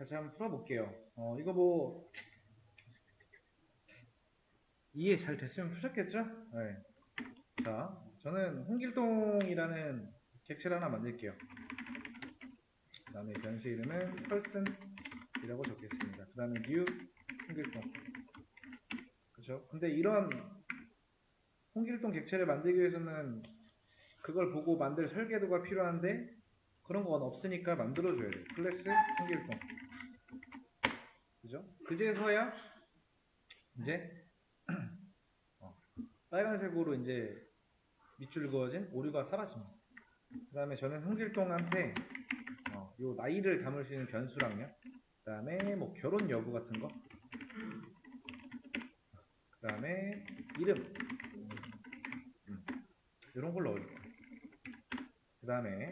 다시 한번 풀어볼게요. 어, 이거 뭐 이해 잘 됐으면 푸셨겠죠? 네. 자, 저는 홍길동이라는 객체를 하나 만들게요. 그 다음에 변수 이름은 person이라고 적겠습니다. 그 다음에 new 홍길동. 그죠? 근데 이런 홍길동 객체를 만들기 위해서는 그걸 보고 만들 설계도가 필요한데 그런 건 없으니까 만들어줘야 돼요. 클래스 홍길동. 그제서야 이제 어, 빨간색으로 이제 밑줄 그어진 오류가 사라집니다. 그 다음에 저는 홍길동한테 어, 요 나이를 담을 수 있는 변수랑요. 그 다음에 뭐 결혼 여부 같은 거. 그 다음에 이름. 음, 이런 걸 넣어줄 거예요. 그 다음에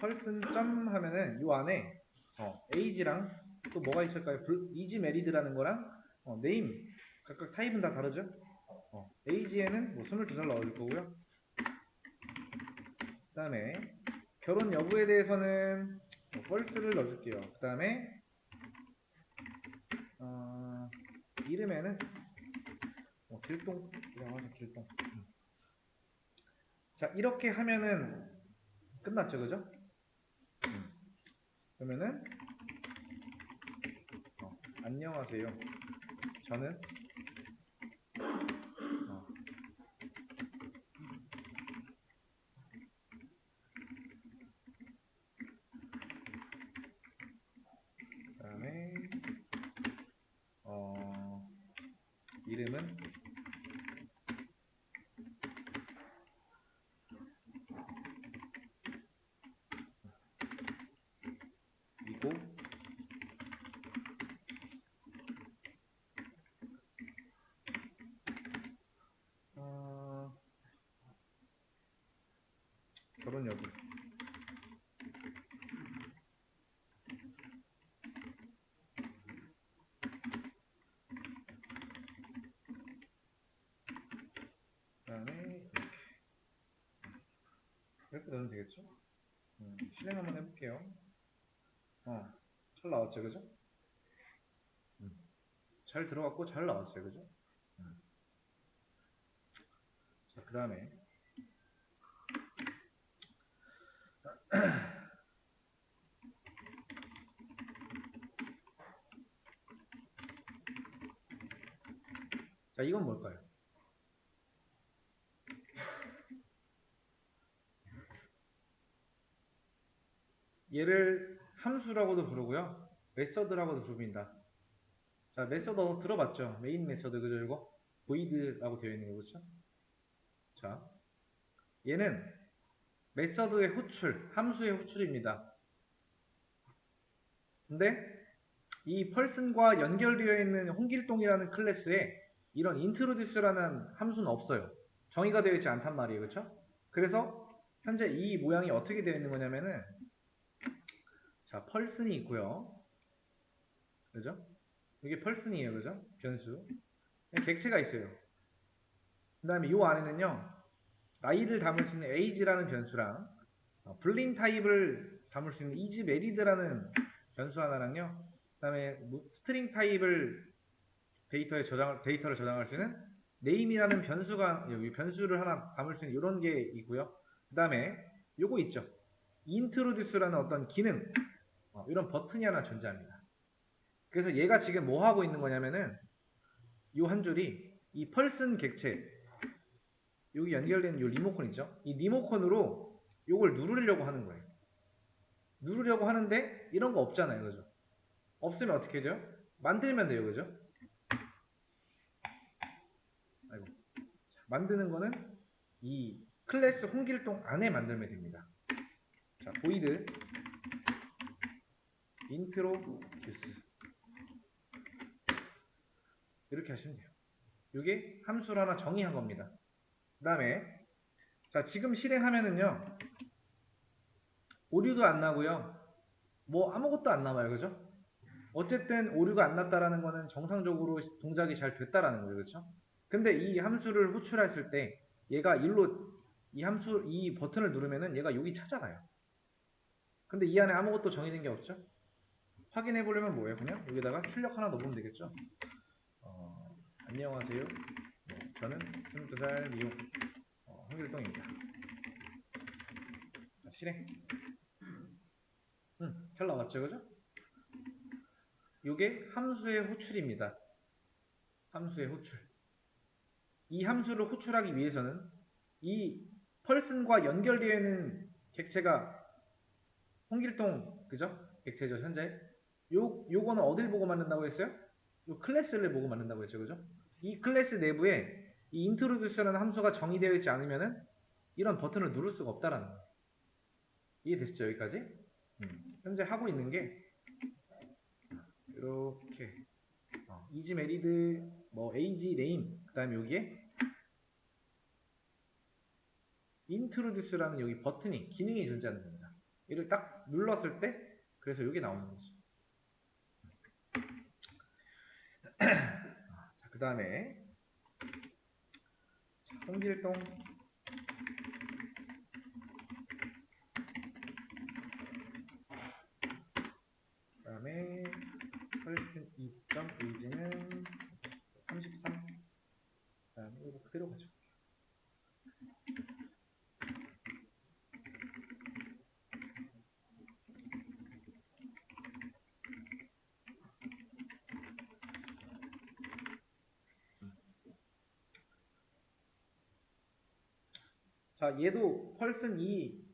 펄슨 점 하면은 요 안에 어, age랑 또 뭐가 있을까요? 이지 메리드라는 거랑 어, 네임 각각 타입은 다 다르죠? 어, age에는 뭐 22살 넣어줄 거고요. 그 다음에 결혼 여부에 대해서는 뭐 펄스를 넣어줄게요. 그 다음에 어, 이름에는 뭐 길동이라고 하죠 길동. 음. 자 이렇게 하면은 끝났죠, 그죠? 음. 그러면은 어, 안녕하세요. 저는? 어, 그다음에 어, 이름은 이고 어, 결혼 여부 그다음에 이렇게 넣으면 되겠죠? 음, 실행 한번 해볼게요. 어, 잘 나왔죠, 그죠? 음, 잘 들어갔고 잘 나왔어요, 그죠? 음. 자, 그 다음에 자, 이건 뭘까요? 얘를 함수라고도 부르고요. 메서드라고도 부릅니다. 자, 메서드 들어봤죠? 메인 메서드 그죠 이거? void라고 되어 있는 거 그렇죠? 자, 얘는 메서드의 호출, 함수의 호출입니다. 근데 이 펄슨과 연결되어 있는 홍길동이라는 클래스에 이런 introduce라는 함수는 없어요. 정의가 되어 있지 않단 말이에요. 그렇죠? 그래서 현재 이 모양이 어떻게 되어 있는 거냐면은 자, 펄슨이 있고요. 그죠? 이게 펄슨이에요. 그죠? 변수. 객체가 있어요. 그 다음에 이 안에는요. 나이를 담을 수 있는 age라는 변수랑 어, 블린 타입을 담을 수 있는 메리드라는 변수 하나랑요. 그 다음에 스트링 타입을 데이터에 저장 데이터를 저장할 수 있는 name이라는 변수가 여기 변수를 하나 담을 수 있는 이런 게 있고요. 그 다음에 요거 있죠. introduce라는 어떤 기능 어, 이런 버튼이 하나 존재합니다. 그래서 얘가 지금 뭐 하고 있는 거냐면은 이 한 줄이 이 펄슨 객체 여기 연결되는 이 리모컨 있죠? 이 리모컨으로 이걸 누르려고 하는 거예요. 누르려고 하는데 이런 거 없잖아요, 그죠? 없으면 어떻게 돼요? 만들면 돼요, 그죠? 아이고. 자, 만드는 거는 이 클래스 홍길동 안에 만들면 됩니다. 자, 보이드 인트로 듀스 이렇게 하시면 돼요. 이게 함수를 하나 정의한 겁니다. 그 다음에 자 지금 실행하면은요. 오류도 안 나고요. 뭐 아무것도 안 남아요. 그죠? 어쨌든 오류가 안 났다라는 거는 정상적으로 동작이 잘 됐다라는 거예요. 그렇죠? 근데 이 함수를 호출했을 때 얘가 일로 이 함수 이 버튼을 누르면은 얘가 여기 찾아가요. 근데 이 안에 아무것도 정의된 게 없죠? 확인해 보려면 뭐예요? 그냥 여기다가 출력 하나 넣으면 되겠죠? 어, 안녕하세요. 네, 저는 22살 미용 어, 홍길동입니다. 자, 실행. 음, 잘 나왔죠, 그죠? 요게 함수의 호출입니다. 함수의 호출. 이 함수를 호출하기 위해서는 이 펄슨과 연결되어 있는 객체가 홍길동 그죠? 객체죠 현재 요 요거는 어딜 보고 만든다고 했어요? 요 클래스를 보고 만든다고 했죠 그죠? 이 클래스 내부에 이 인트로듀스라는 함수가 정의되어 있지 않으면은 이런 버튼을 누를 수가 없다라는 거예요. 이해되시죠 여기까지? 음, 현재 하고 있는 게 이렇게 어, 이지 메리드 뭐 에이지 네임 그 다음에 여기에 인트로듀스라는 여기 버튼이 기능이 존재하는 겁니다. 이를 딱 눌렀을 때 그래서 여기 나오는 거죠. 자, 그 다음에 홍길동 그 다음에 펄슨 2.의지는 33 그 다음에 이거 그대로 가져 자, 얘도 펄슨 2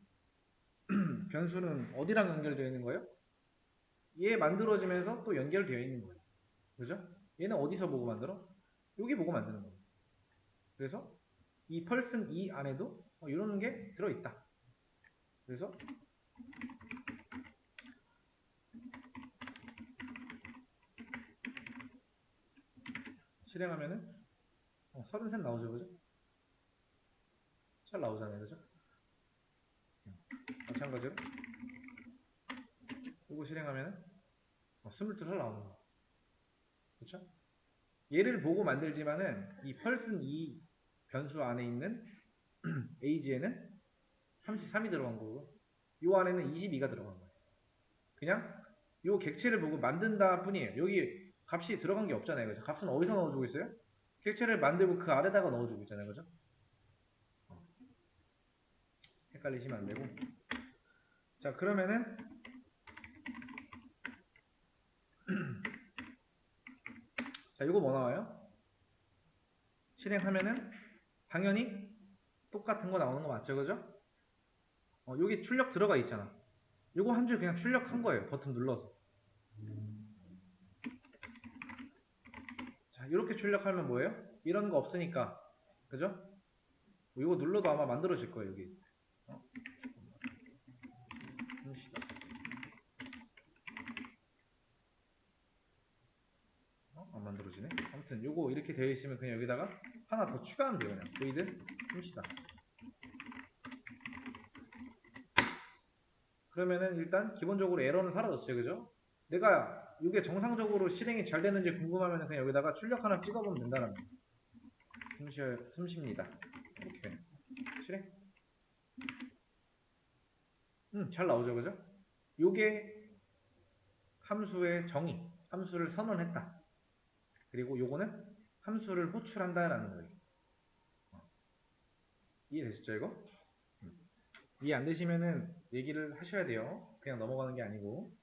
변수는 어디랑 연결되어 있는 거예요? 얘 만들어지면서 또 연결되어 있는 거예요. 그죠? 얘는 어디서 보고 만들어? 여기 보고 만드는 거예요. 그래서 이 펄슨 2 안에도 어, 이런 게 들어있다. 그래서 실행하면은 어, 33 나오죠, 그죠? 잘 나오잖아요, 그죠? 마찬가지로 이거 실행하면은 어, 22살 나오는 거. 그렇죠? 얘를 보고 만들지만은 이 펄슨 2 변수 안에 있는 에이지에는 33이 들어간 거고 요 안에는 22가 들어간 거예요. 그냥 요 객체를 보고 만든다 뿐이에요. 여기 값이 들어간 게 없잖아요. 그죠? 값은 어디서 넣어주고 있어요? 객체를 만들고 그 아래다가 넣어주고 있잖아요. 그죠? 어. 헷갈리시면 안 되고. 자, 그러면은 자, 이거 뭐 나와요? 실행하면은 당연히 똑같은 거 나오는 거 맞죠, 그죠? 어, 여기 출력 들어가 있잖아. 이거 한 줄 그냥 출력한 거예요. 버튼 눌러서. 자, 이렇게 출력하면 뭐예요? 이런 거 없으니까, 그죠? 뭐 이거 눌러도 아마 만들어질 거예요, 여기. 어? 안 만들어지네. 아무튼 요거 이렇게 되어 있으면 그냥 여기다가 하나 더 추가하면 돼요. 그냥 보이든 흠시다. 그러면은 일단 기본적으로 에러는 사라졌어요. 그죠? 내가 이게 정상적으로 실행이 잘 되는지 궁금하면 그냥 여기다가 출력 하나 찍어보면 된다는. 숨쉬, 숨쉽니다. 이렇게 실행. 음, 잘 나오죠, 그죠? 요게 함수의 정의, 함수를 선언했다. 그리고 요거는 함수를 호출한다라는 거예요. 어. 이해되시죠, 이거? 음. 이해 안 되시면은 얘기를 하셔야 돼요. 그냥 넘어가는 게 아니고.